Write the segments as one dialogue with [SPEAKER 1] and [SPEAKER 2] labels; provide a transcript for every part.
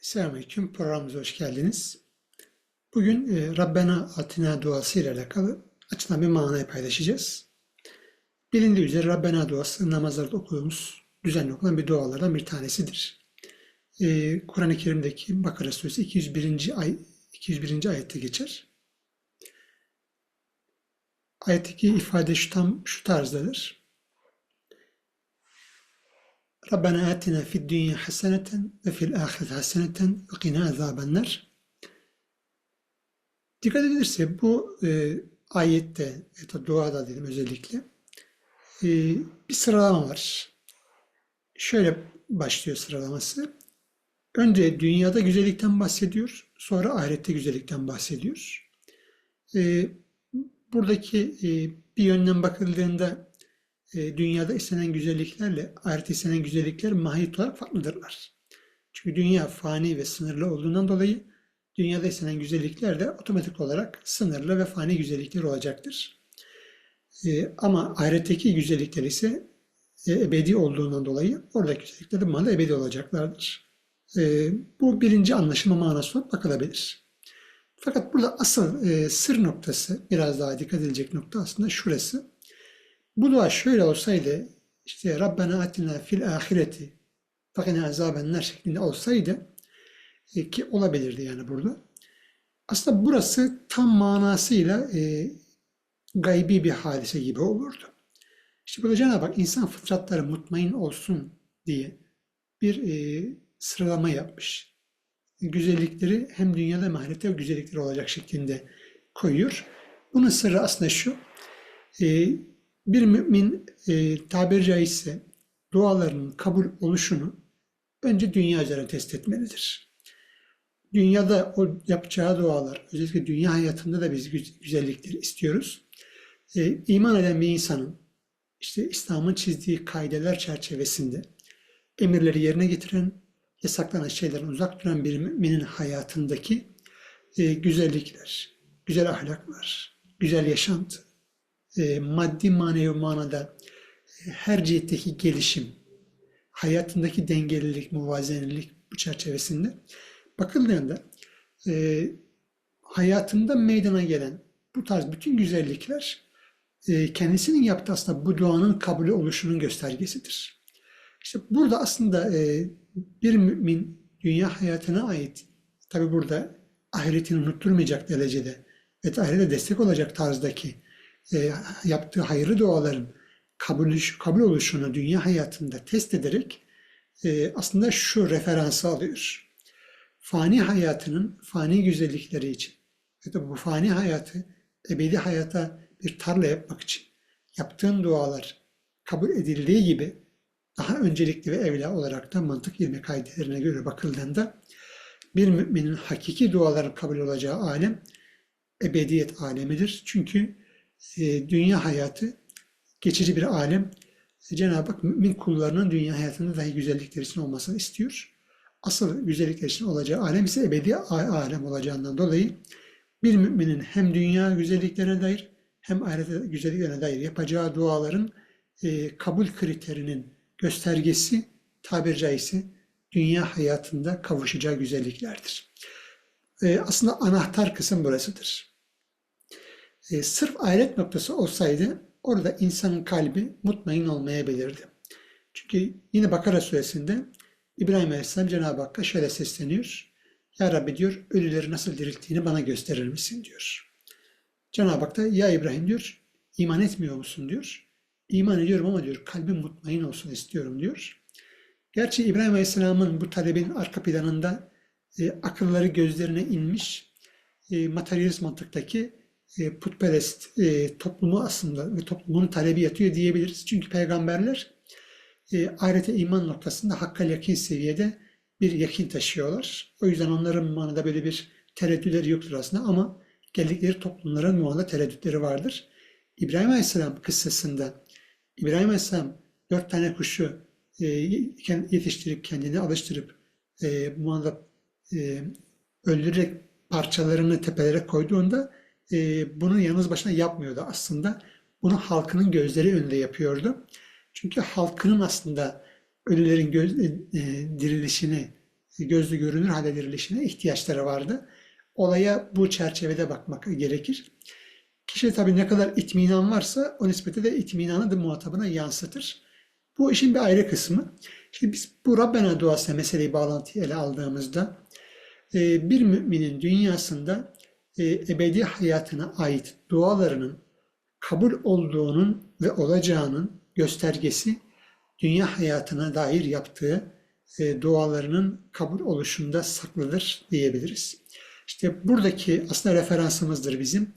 [SPEAKER 1] Selamünaleyküm. Programımıza hoş geldiniz. Bugün e, Rabbena Atina duası ile alakalı açılan bir manayı paylaşacağız. Bilindiği üzere Rabbena duası namazlarda okuduğumuz, düzenli okunan bir dualardan bir tanesidir. E, Kur'an-ı Kerim'deki Bakara Suresi 201. ay 201. ayette geçer. Ayetteki ifade şu tam şu tarzdadır. Rabbena atina fid dünya haseneten ve fil ahireti haseneten ve qina azabenler. Dikkat edilirse bu e, ayette da duada dedim özellikle e, bir sıralama var. Şöyle başlıyor sıralaması. Önce dünyada güzellikten bahsediyor, sonra ahirette güzellikten bahsediyor. E, buradaki e, bir yönden bakıldığında e, dünyada istenen güzelliklerle ahirette istenen güzellikler mahiyet olarak farklıdırlar. Çünkü dünya fani ve sınırlı olduğundan dolayı dünyada istenen güzellikler de otomatik olarak sınırlı ve fani güzellikler olacaktır. E, ama ahiretteki güzellikler ise e, ebedi olduğundan dolayı oradaki güzellikler de manda ebedi olacaklardır. Bu birinci anlaşılma manası olarak bakılabilir. Fakat burada asıl e, sır noktası, biraz daha dikkat edilecek nokta aslında şurası. Bu dua şöyle olsaydı, işte Rabbena atina fil ahireti fakine azabenler şeklinde olsaydı e, ki olabilirdi yani burada. Aslında burası tam manasıyla e, gaybi bir hadise gibi olurdu. İşte burada Cenab-ı Hak insan fıtratları mutmain olsun diye bir e, sıralama yapmış. Güzellikleri hem dünyada hem ahirette güzellikleri olacak şeklinde koyuyor. Bunun sırrı aslında şu. E, bir mümin e, tabiri caizse dualarının kabul oluşunu önce dünya üzerine test etmelidir. Dünyada o yapacağı dualar, özellikle dünya hayatında da biz güzellikleri istiyoruz. E, iman eden bir insanın işte İslam'ın çizdiği kaideler çerçevesinde emirleri yerine getiren, yasaklanan şeylerden uzak duran bir müminin hayatındaki e, güzellikler, güzel ahlaklar, güzel yaşantı, e, maddi manevi manada e, her cihetteki gelişim, hayatındaki dengelilik, muvazenelik bu çerçevesinde bakıldığında e, hayatında meydana gelen bu tarz bütün güzellikler e, kendisinin yaptığı aslında bu duanın kabulü oluşunun göstergesidir. İşte burada aslında e, bir mümin dünya hayatına ait, tabi burada ahiretini unutturmayacak derecede ve ahirete destek olacak tarzdaki e, yaptığı hayırlı duaların kabul, kabul oluşunu dünya hayatında test ederek e, aslında şu referansı alıyor. Fani hayatının fani güzellikleri için ya da bu fani hayatı ebedi hayata bir tarla yapmak için yaptığın dualar kabul edildiği gibi daha öncelikli ve evla olarak da mantık ilmi kaidelerine göre bakıldığında bir müminin hakiki duaların kabul olacağı alem ebediyet alemidir. Çünkü e, dünya hayatı geçici bir alem. E, Cenab-ı Hak mümin kullarının dünya hayatında dahi güzellikler için olmasını istiyor. Asıl güzellikler için olacağı alem ise ebedi alem olacağından dolayı bir müminin hem dünya güzelliklerine dair hem ahiret güzelliklerine dair yapacağı duaların e, kabul kriterinin göstergesi tabiri caizse dünya hayatında kavuşacağı güzelliklerdir. E, aslında anahtar kısım burasıdır. E, sırf ahiret noktası olsaydı orada insanın kalbi mutmain olmayabilirdi. Çünkü yine Bakara suresinde İbrahim Aleyhisselam Cenab-ı Hakk'a şöyle sesleniyor. Ya Rabbi diyor ölüleri nasıl dirilttiğini bana gösterir misin diyor. Cenab-ı Hak da ya İbrahim diyor iman etmiyor musun diyor. İman ediyorum ama diyor kalbim mutmain olsun istiyorum diyor. Gerçi İbrahim Aleyhisselam'ın bu talebin arka planında e, akılları gözlerine inmiş e, materyalist mantıktaki e, putperest e, toplumu aslında ve toplumun talebi yatıyor diyebiliriz. Çünkü peygamberler e, ahirete iman noktasında hakka yakin seviyede bir yakin taşıyorlar. O yüzden onların manada böyle bir tereddütleri yoktur aslında ama geldikleri toplumların muanda tereddütleri vardır. İbrahim Aleyhisselam kıssasında İbrahim Aleyhisselam dört tane kuşu e, yetiştirip kendini alıştırıp e, bu anda e, öldürerek parçalarını tepelere koyduğunda e, bunu yalnız başına yapmıyordu aslında. Bunu halkının gözleri önünde yapıyordu. Çünkü halkının aslında ölülerin göz, e, dirilişini gözlü görünür hale getirilişine ihtiyaçları vardı. Olaya bu çerçevede bakmak gerekir. Kişi tabii ne kadar itminan varsa o nispette de itminanı da muhatabına yansıtır. Bu işin bir ayrı kısmı. Şimdi biz bu Rabbena duası meseleyi bağlantıyı ele aldığımızda e, bir müminin dünyasında e, ebedi hayatına ait dualarının kabul olduğunun ve olacağının göstergesi dünya hayatına dair yaptığı e, dualarının kabul oluşunda saklıdır diyebiliriz. İşte buradaki aslında referansımızdır bizim.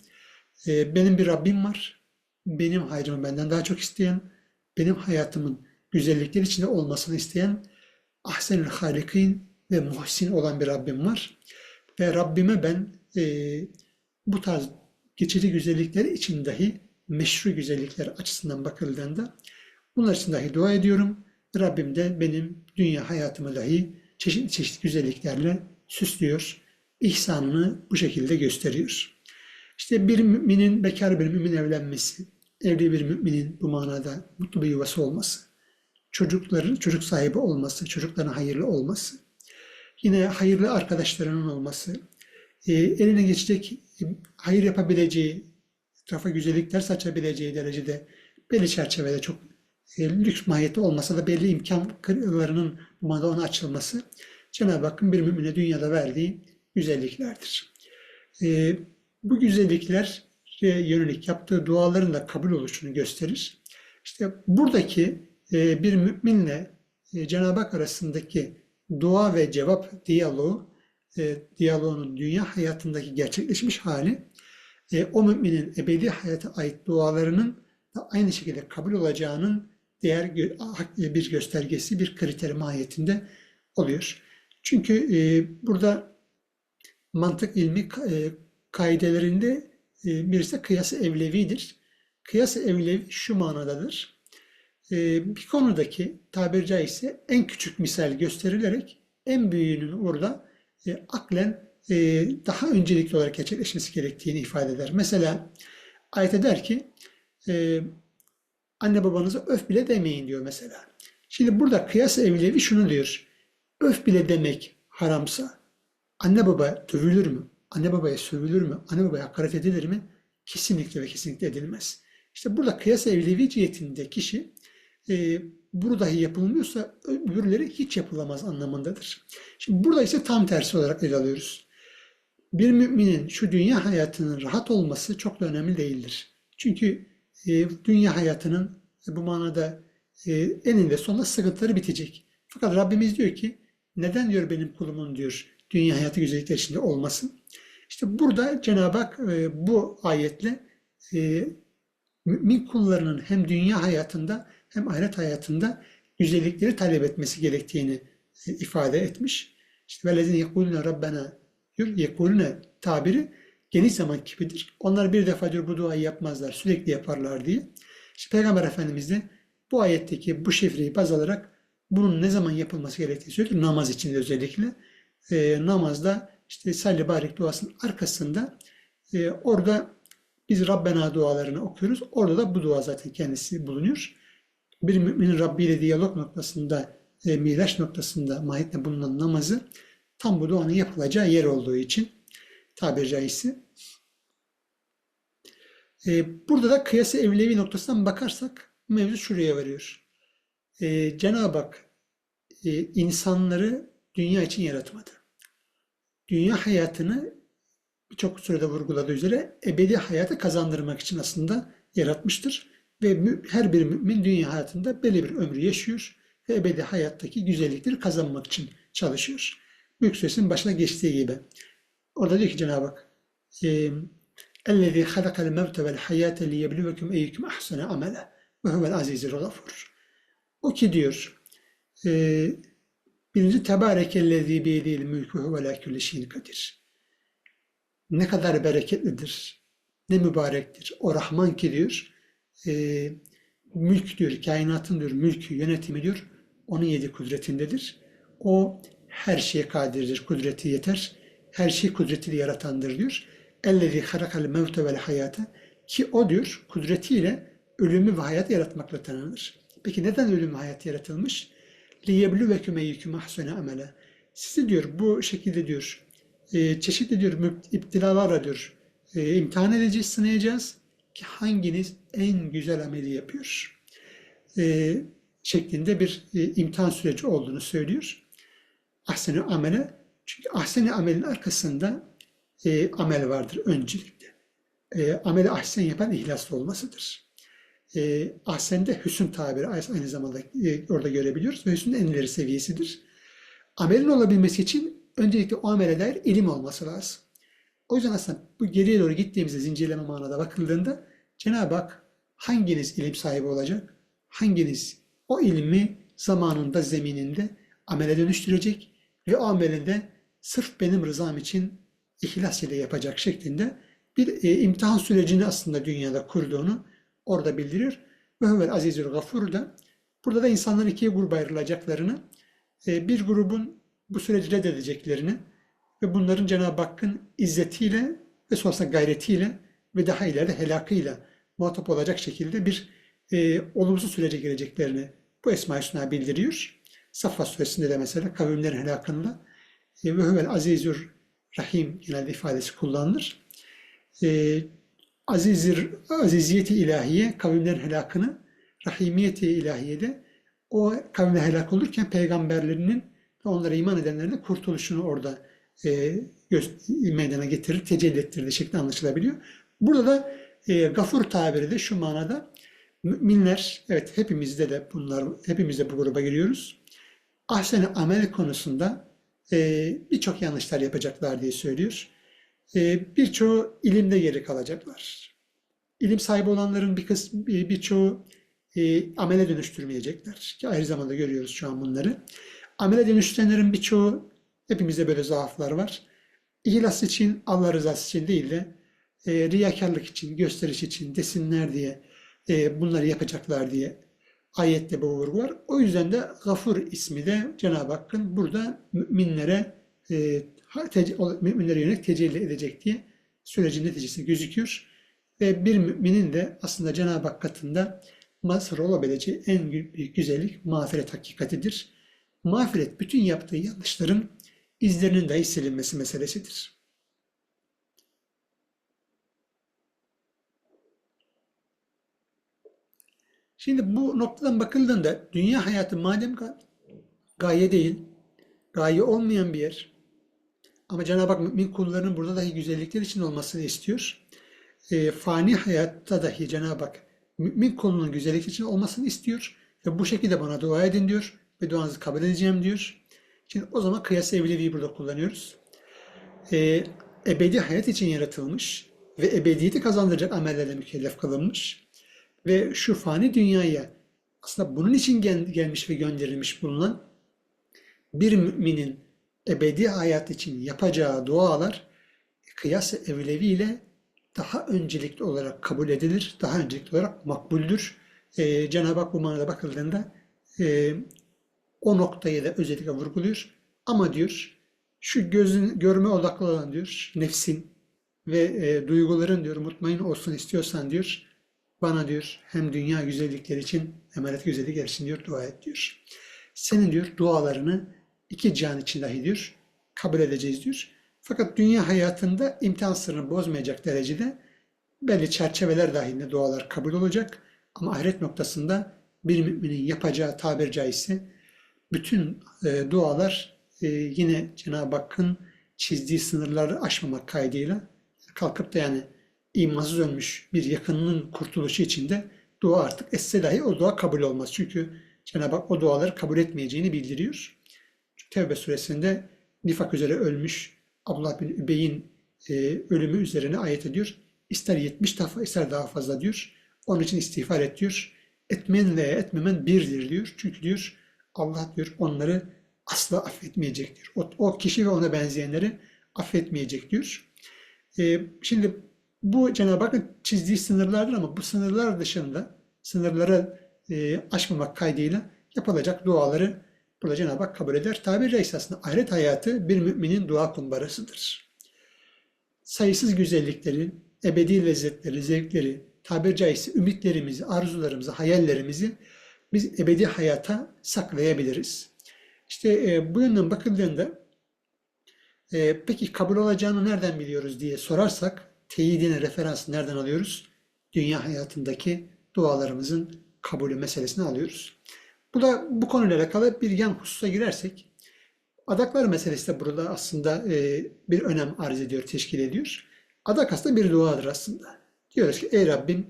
[SPEAKER 1] E, benim bir Rabbim var. Benim hayrımı benden daha çok isteyen, benim hayatımın güzellikler içinde olmasını isteyen ahsenül halikin ve muhsin olan bir Rabbim var. Ve Rabbime ben e, bu tarz geçici güzellikler için dahi meşru güzellikler açısından bakıldığında bunlar için dahi dua ediyorum. Rabbim de benim dünya hayatımı dahi çeşitli çeşitli güzelliklerle süslüyor. İhsanını bu şekilde gösteriyor. İşte bir müminin bekar bir mümin evlenmesi, evli bir müminin bu manada mutlu bir yuvası olması, çocukların çocuk sahibi olması, çocukların hayırlı olması, yine hayırlı arkadaşlarının olması, e, eline geçecek e, hayır yapabileceği, etrafa güzellikler saçabileceği derecede belli çerçevede çok e, lüks mahiyette olmasa da belli imkanlarının bu manada ona açılması Cenab-ı Hakk'ın bir mümine dünyada verdiği güzelliklerdir. E, bu güzellikler yönelik yaptığı duaların da kabul oluşunu gösterir. İşte buradaki e, bir müminle Cenab-ı Hak arasındaki dua ve cevap diyaloğu, e, diyaloğunun dünya hayatındaki gerçekleşmiş hali, e, o müminin ebedi hayata ait dualarının da aynı şekilde kabul olacağının değer bir göstergesi, bir kriteri mahiyetinde oluyor. Çünkü e, burada mantık ilmi e, kaidelerinde e, birisi kıyas evlevidir. Kıyas evlevi şu manadadır. E, bir konudaki tabiri caizse en küçük misal gösterilerek en büyüğünün orada e, aklen e, daha öncelikli olarak gerçekleşmesi gerektiğini ifade eder. Mesela ayet eder ki e, anne babanıza öf bile demeyin diyor mesela. Şimdi burada kıyas evlevi şunu diyor. Öf bile demek haramsa anne baba dövülür mü? Anne babaya sövülür mü? Anne babaya hakaret edilir mi? Kesinlikle ve kesinlikle edilmez. İşte burada kıyas evlevi cihetinde kişi e, bunu dahi yapılmıyorsa öbürleri hiç yapılamaz anlamındadır. Şimdi burada ise tam tersi olarak ele alıyoruz. Bir müminin şu dünya hayatının rahat olması çok da önemli değildir. Çünkü e, dünya hayatının bu manada e, eninde sonunda sıkıntıları bitecek. Fakat Rabbimiz diyor ki neden diyor benim kulumun diyor dünya hayatı güzellikler içinde olmasın. İşte burada Cenab-ı Hak e, bu ayetle e, mümin kullarının hem dünya hayatında hem ahiret hayatında güzellikleri talep etmesi gerektiğini ifade etmiş. İşte velezine yekulune rabbena diyor. Yekulune tabiri geniş zaman kipidir. Onlar bir defa diyor bu duayı yapmazlar. Sürekli yaparlar diye. İşte Peygamber Efendimiz de bu ayetteki bu şifreyi baz alarak bunun ne zaman yapılması gerektiğini söylüyor. Namaz içinde özellikle. E, namazda işte salli barik duasının arkasında e, orada biz Rabbena dualarını okuyoruz. Orada da bu dua zaten kendisi bulunuyor. Bir müminin Rabbi ile diyalog noktasında, e, miraç noktasında mahiyetle bulunan namazı tam bu duanın yapılacağı yer olduğu için tabiri caizse. E, burada da kıyası evlevi noktasından bakarsak mevzu şuraya varıyor. E, Cenab-ı Hak e, insanları dünya için yaratmadı. Dünya hayatını birçok sürede vurguladığı üzere ebedi hayatı kazandırmak için aslında yaratmıştır. Ve her bir mümin dünya hayatında belli bir ömrü yaşıyor ve ebedi hayattaki güzellikleri kazanmak için çalışıyor. Mülk Suresinin başına geçtiği gibi. Orada diyor ki Cenab-ı Hak اَلَّذ۪ي خَلَقَ الْمَوْتَ وَالْحَيَاةَ لِيَبْلُوَكُمْ اَيُّكُمْ اَحْسَنَ عَمَلًا وَهُوَ الْعَز۪يزِ الْغَفُورُ O ki diyor, e, birinci Tebarekellezî biyedîl mülkü huve lâ külli şeyin kadir. Ne kadar bereketlidir, ne mübarektir. O Rahman ki diyor, e, mülk diyor, kainatın diyor, mülkü, yönetimi diyor, onun yedi kudretindedir. O her şeye kadirdir, kudreti yeter. Her şeyi kudretiyle yaratandır diyor. Ellezî harakal mevte vel hayata ki o diyor kudretiyle ölümü ve hayatı yaratmakla tanınır. Peki neden ölüm ve hayat yaratılmış? لِيَبْلُوَكُمْ اَيُّكُمْ اَحْسَنَ amele. sizi diyor bu şekilde diyor e, çeşitli diyor müp- iptilalarla diyor e, imtihan edeceğiz, sınayacağız ki hanginiz en güzel ameli yapıyor e, şeklinde bir e, imtihan süreci olduğunu söylüyor. Ahsen-i amele çünkü ahsen-i amelin arkasında e, amel vardır öncelikle. E, ameli ahsen yapan ihlaslı olmasıdır. E, ahsen de hüsn tabiri aynı zamanda e, orada görebiliyoruz ve hüsnün en ileri seviyesidir. Amelin olabilmesi için öncelikle o amele dair ilim olması lazım. O yüzden aslında bu geriye doğru gittiğimizde zincirleme manada bakıldığında Cenab-ı Hak hanginiz ilim sahibi olacak? Hanginiz o ilmi zamanında, zemininde amele dönüştürecek ve o amelinde sırf benim rızam için ihlas ile yapacak şeklinde bir e, imtihan sürecini aslında dünyada kurduğunu orada bildiriyor. Ve huvel azizül gafur da burada da insanların ikiye gruba ayrılacaklarını, e, bir grubun bu süreci reddedeceklerini ve bunların Cenab-ı Hakk'ın izzetiyle ve sonrasında gayretiyle ve daha ileride helakıyla muhatap olacak şekilde bir e, olumsuz sürece gireceklerini bu Esma-i Hüsna bildiriyor. Saffat suresinde de mesela kavimlerin helakında e, ve huvel azizür rahim genelde ifadesi kullanılır. E, azizir, aziziyeti ilahiye kavimlerin helakını, rahimiyeti ilahiyede o kavimler helak olurken peygamberlerinin ve onlara iman edenlerin de kurtuluşunu orada e, meydana getirir, tecelli ettirdiği şeklinde anlaşılabiliyor. Burada da e, gafur tabiri de şu manada müminler, evet hepimizde de bunlar, hepimiz de bu gruba giriyoruz. Ahsen amel konusunda e, birçok yanlışlar yapacaklar diye söylüyor. E, birçoğu ilimde geri kalacaklar. İlim sahibi olanların bir kısmı, bir- birçoğu e, amele dönüştürmeyecekler. Ki ayrı zamanda görüyoruz şu an bunları. Amele dönüştürenlerin birçoğu, hepimizde böyle zaaflar var. İhlas için, Allah rızası için değil de e, riyakarlık için, gösteriş için, desinler diye e, bunları yapacaklar diye ayette bu vurgu var. O yüzden de Gafur ismi de Cenab-ı Hakk'ın burada müminlere e, müminlere yönelik tecelli edecek diye sürecin neticesi gözüküyor. Ve bir müminin de aslında Cenab-ı Hak katında mazhar olabileceği en büyük güzellik mağfiret hakikatidir. Mağfiret bütün yaptığı yanlışların izlerinin dahi silinmesi meselesidir. Şimdi bu noktadan bakıldığında dünya hayatı madem ga- gaye değil, gaye olmayan bir yer ama Cenab-ı Hak mümin kullarının burada dahi güzellikler için olmasını istiyor. E, fani hayatta dahi Cenab-ı Hak mümin kulunun güzellik için olmasını istiyor ve bu şekilde bana dua edin diyor ve duanızı kabul edeceğim diyor. Şimdi o zaman kıyas evliliği burada kullanıyoruz. E, ebedi hayat için yaratılmış ve ebediyeti kazandıracak amellerle mükellef kılınmış ve şu fani dünyaya aslında bunun için gel- gelmiş ve gönderilmiş bulunan bir müminin ebedi hayat için yapacağı dualar kıyas evleviyle daha öncelikli olarak kabul edilir, daha öncelikli olarak makbuldür. Ee, Cenab-ı Hak bu manada bakıldığında e, o noktayı da özellikle vurguluyor. Ama diyor şu gözün görme odaklı olan diyor nefsin ve e, duyguların diyor mutmain olsun istiyorsan diyor bana diyor hem dünya güzellikleri için hem ahiret güzellikleri için diyor dua et diyor. Senin diyor dualarını iki cihan için dahi diyor kabul edeceğiz diyor. Fakat dünya hayatında imtihan sırrını bozmayacak derecede belli çerçeveler dahilinde dualar kabul olacak. Ama ahiret noktasında bir müminin yapacağı tabir caizse bütün e, dualar e, yine Cenab-ı Hakk'ın çizdiği sınırları aşmamak kaydıyla kalkıp da yani imansız ölmüş bir yakınının kurtuluşu için de dua artık etse o dua kabul olmaz. Çünkü Cenab-ı Hak o duaları kabul etmeyeceğini bildiriyor. Tevbe suresinde nifak üzere ölmüş Abdullah bin Übey'in e, ölümü üzerine ayet ediyor. İster 70 defa ister daha fazla diyor. Onun için istiğfar et diyor. Etmen ve etmemen birdir diyor. Çünkü diyor Allah diyor onları asla affetmeyecektir. O, o kişi ve ona benzeyenleri affetmeyecek diyor. E, şimdi bu Cenab-ı Hakk'ın çizdiği sınırlardır ama bu sınırlar dışında sınırları e, aşmamak kaydıyla yapılacak duaları burada Cenab-ı Hak kabul eder. Tabiri caizse aslında ahiret hayatı bir müminin dua kumbarasıdır. Sayısız güzellikleri, ebedi lezzetleri, zevkleri, tabiri caizse ümitlerimizi, arzularımızı, hayallerimizi biz ebedi hayata saklayabiliriz. İşte e, bu yönden bakıldığında E, peki kabul olacağını nereden biliyoruz diye sorarsak teyidine referans nereden alıyoruz? Dünya hayatındaki dualarımızın kabulü meselesini alıyoruz. Bu da bu konuyla alakalı bir yan hususa girersek adaklar meselesi de burada aslında e, bir önem arz ediyor, teşkil ediyor. Adak aslında bir duadır aslında. Diyoruz ki ey Rabbim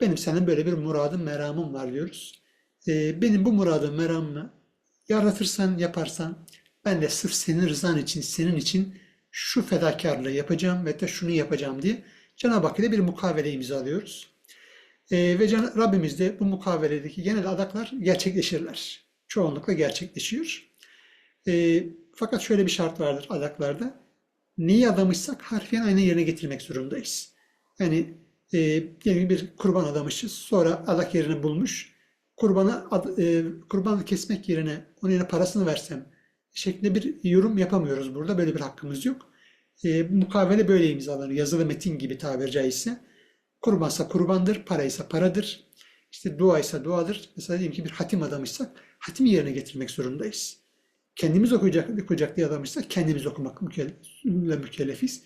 [SPEAKER 1] benim senin böyle bir muradım, meramım var diyoruz. E, benim bu muradım, meramımı yaratırsan, yaparsan ben de sırf senin rızan için, senin için şu fedakarlığı yapacağım ve de şunu yapacağım diye Cenab-ı Hak ile bir mukavele imzalıyoruz. E, ve Can Rabbimiz de bu mukaveledeki genel adaklar gerçekleşirler. Çoğunlukla gerçekleşiyor. E, fakat şöyle bir şart vardır adaklarda. Neyi adamışsak harfiyen aynı yerine getirmek zorundayız. Yani e, diyelim bir kurban adamışız. Sonra adak yerini bulmuş. Kurbanı e, kurbanı kesmek yerine onun yerine parasını versem şeklinde bir yorum yapamıyoruz burada. Böyle bir hakkımız yok. E, mukavele böyle imzalanır. Yazılı metin gibi tabiri caizse. Kurbansa kurbandır, paraysa paradır. İşte duaysa duadır. Mesela diyelim ki bir hatim adamışsak hatimi yerine getirmek zorundayız. Kendimiz okuyacak, okuyacak diye adamışsak kendimiz okumakla mükellefiz.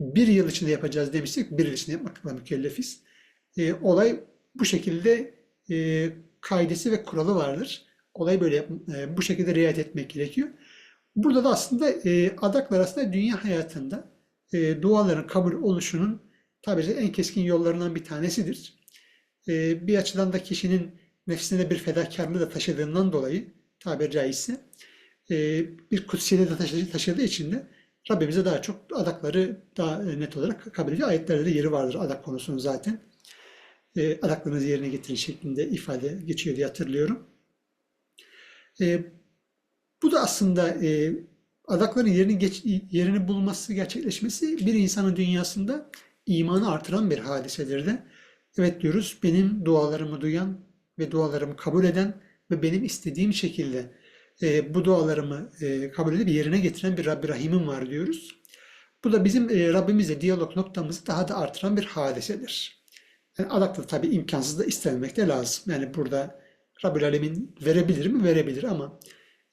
[SPEAKER 1] Bir yıl içinde yapacağız demişsek bir yıl içinde yapmakla mükellefiz. E, olay bu şekilde e, kaidesi ve kuralı vardır. Olay böyle e, bu şekilde riayet etmek gerekiyor. Burada da aslında e, adaklar aslında dünya hayatında e, duaların kabul oluşunun tabii ki en keskin yollarından bir tanesidir. Bir açıdan da kişinin nefsine bir fedakarlığı da taşıdığından dolayı tabiri caizse bir kutsiyete de taşıdığı, taşıdığı için de Rabbimize daha çok adakları daha net olarak kabul ediyor. Ayetlerde de yeri vardır adak konusunun zaten. E, adaklarınızı yerine getirin şeklinde ifade geçiyor diye hatırlıyorum. E, bu da aslında e, adakların yerini geç, yerini bulması, gerçekleşmesi bir insanın dünyasında imanı artıran bir hadisedir de. Evet diyoruz, benim dualarımı duyan ve dualarımı kabul eden ve benim istediğim şekilde e, bu dualarımı e, kabul edip yerine getiren bir Rabbi Rahim'im var diyoruz. Bu da bizim e, Rabbimizle diyalog noktamızı daha da artıran bir hadisedir. Yani adaklı tabii imkansız da istememek de lazım. Yani burada Rabbül Alemin verebilir mi? Verebilir ama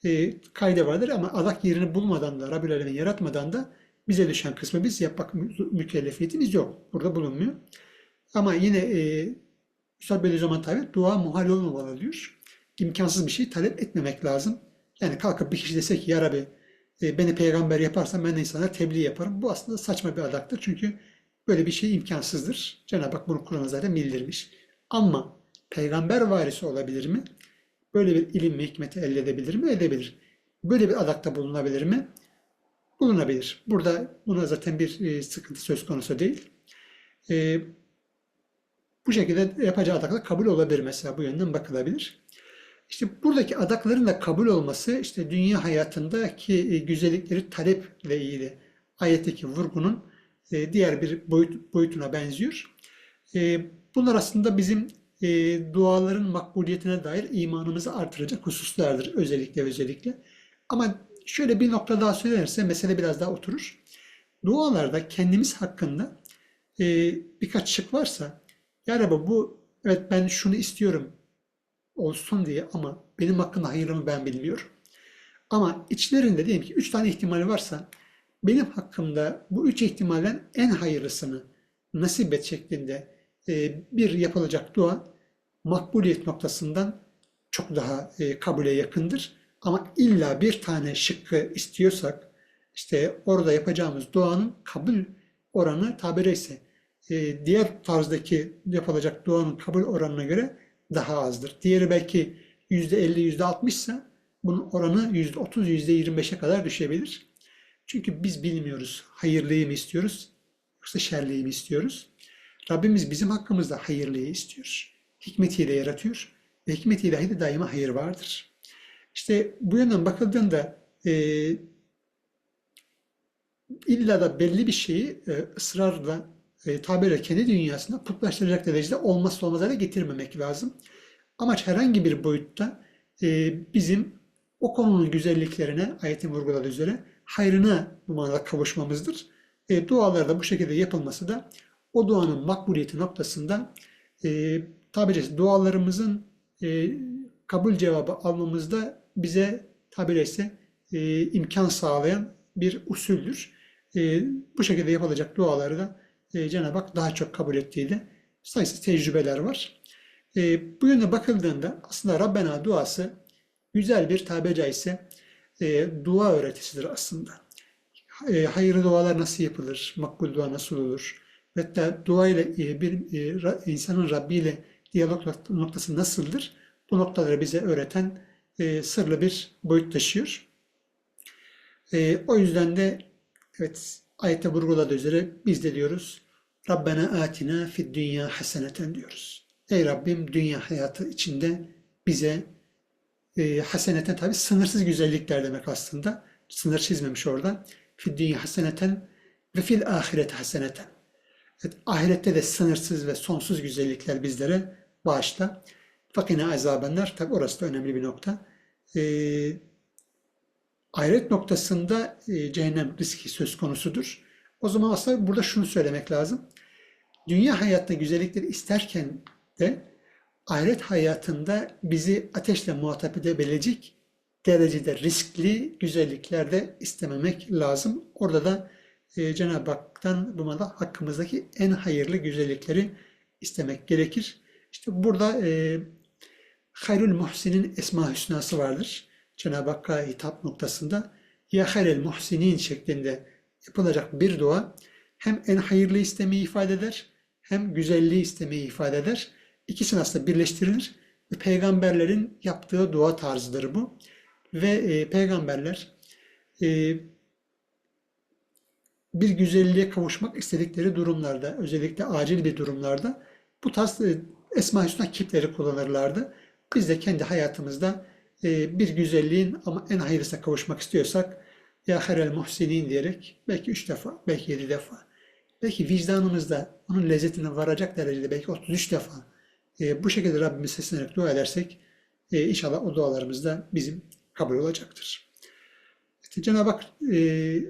[SPEAKER 1] e, kayda vardır ama adak yerini bulmadan da Rabbül Alemin yaratmadan da bize düşen kısmı biz yapmak mü- mükellefiyetimiz yok. Burada bulunmuyor. Ama yine e, Üstad Bediüzzaman tabi dua muhal olmamalı diyor. İmkansız bir şey talep etmemek lazım. Yani kalkıp bir kişi dese ki ya Rabbi e, beni peygamber yaparsan ben de insana tebliğ yaparım. Bu aslında saçma bir adaktır. Çünkü böyle bir şey imkansızdır. Cenab-ı Hak bunu Kur'an'a zaten bildirmiş. Ama peygamber varisi olabilir mi? Böyle bir ilim ve hikmeti elde edebilir mi? Edebilir. Böyle bir adakta bulunabilir mi? Bulunabilir. Burada buna zaten bir e, sıkıntı söz konusu değil. E, bu şekilde yapacağı adaklar kabul olabilir mesela bu yönden bakılabilir. İşte buradaki adakların da kabul olması işte dünya hayatındaki e, güzellikleri taleple ilgili ayetteki vurgunun e, diğer bir boyut, boyutuna benziyor. E, Bunlar aslında bizim e, duaların makbuliyetine dair imanımızı artıracak hususlardır özellikle özellikle. Ama şöyle bir nokta daha söylenirse mesele biraz daha oturur. Dualarda kendimiz hakkında birkaç şık varsa ya Rabbi bu evet ben şunu istiyorum olsun diye ama benim hakkında hayırımı ben bilmiyorum. Ama içlerinde diyelim ki üç tane ihtimal varsa benim hakkımda bu üç ihtimalden en hayırlısını nasip et şeklinde e, bir yapılacak dua makbuliyet noktasından çok daha e, kabule yakındır. Ama illa bir tane şıkkı istiyorsak işte orada yapacağımız duanın kabul oranı tabiri ise e, diğer tarzdaki yapılacak duanın kabul oranına göre daha azdır. Diğeri belki %50, %60 ise bunun oranı %30, %25'e kadar düşebilir. Çünkü biz bilmiyoruz hayırlıyı mı istiyoruz yoksa şerliyi mi istiyoruz. Rabbimiz bizim hakkımızda hayırlıyı istiyor. Hikmetiyle yaratıyor ve hikmet ilahide daima hayır vardır. İşte bu yönden bakıldığında e, illa da belli bir şeyi e, ısrarla e, tabirle kendi dünyasında putlaştıracak derecede olmazsa olmaz hale getirmemek lazım. Amaç herhangi bir boyutta e, bizim o konunun güzelliklerine ayetin vurguladığı üzere hayrına manada kavuşmamızdır. E, dualarda bu şekilde yapılması da o duanın makbuliyeti noktasında e, tabiri dualarımızın e, kabul cevabı almamızda bize tabiri caizse e, imkan sağlayan bir usuldür. E, bu şekilde yapılacak duaları da e, Cenab-ı Hak daha çok kabul ettiği de sayısız tecrübeler var. E, bu yönde bakıldığında aslında Rabbena duası güzel bir tabiri caizse e, dua öğretisidir aslında. E, hayırlı dualar nasıl yapılır? Makbul dua nasıl olur? Hatta dua ile e, bir e, insanın Rabbi ile diyalog nok- noktası nasıldır? Bu noktaları bize öğreten e, sırlı bir boyut taşıyor. E, o yüzden de evet ayette vurguladığı üzere biz de diyoruz Rabbena atina fid dünya haseneten diyoruz. Ey Rabbim dünya hayatı içinde bize e, haseneten tabi sınırsız güzellikler demek aslında. Sınır çizmemiş orada. Fid dünya haseneten ve fil ahirete haseneten. Evet, ahirette de sınırsız ve sonsuz güzellikler bizlere bağışla. Fakine azabenler tabi orası da önemli bir nokta. E, ahiret noktasında e, cehennem riski söz konusudur. O zaman aslında burada şunu söylemek lazım. Dünya hayatta güzellikleri isterken de ahiret hayatında bizi ateşle muhatap edebilecek derecede riskli güzellikler de istememek lazım. Orada da e, Cenab-ı Hak'tan bu manada hakkımızdaki en hayırlı güzellikleri istemek gerekir. İşte burada e, Hayrul Muhsin'in Esma Hüsnası vardır. Cenab-ı Hakk'a hitap noktasında Ya hayrel muhsinin şeklinde yapılacak bir dua hem en hayırlı istemeyi ifade eder hem güzelliği istemeyi ifade eder. İkisini aslında birleştirilir. Peygamberlerin yaptığı dua tarzıdır bu. Ve e, peygamberler e, bir güzelliğe kavuşmak istedikleri durumlarda, özellikle acil bir durumlarda bu tarz e, Esma-i Hüsna kipleri kullanırlardı. Biz de kendi hayatımızda e, bir güzelliğin ama en hayırlısına kavuşmak istiyorsak Ya hayrel muhsinin diyerek belki üç defa, belki yedi defa, belki vicdanımızda onun lezzetine varacak derecede belki 33 defa e, bu şekilde Rabbimize seslenerek dua edersek e, inşallah o dualarımız da bizim kabul olacaktır. Cenab-ı Hak e,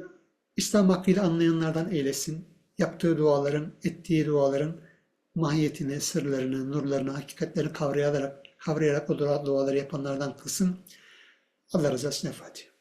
[SPEAKER 1] İslam hakkıyla anlayanlardan eylesin. Yaptığı duaların, ettiği duaların mahiyetini, sırlarını, nurlarını, hakikatlerini kavrayarak, kavrayarak o dua- duaları yapanlardan kılsın. Allah. El Fatiha.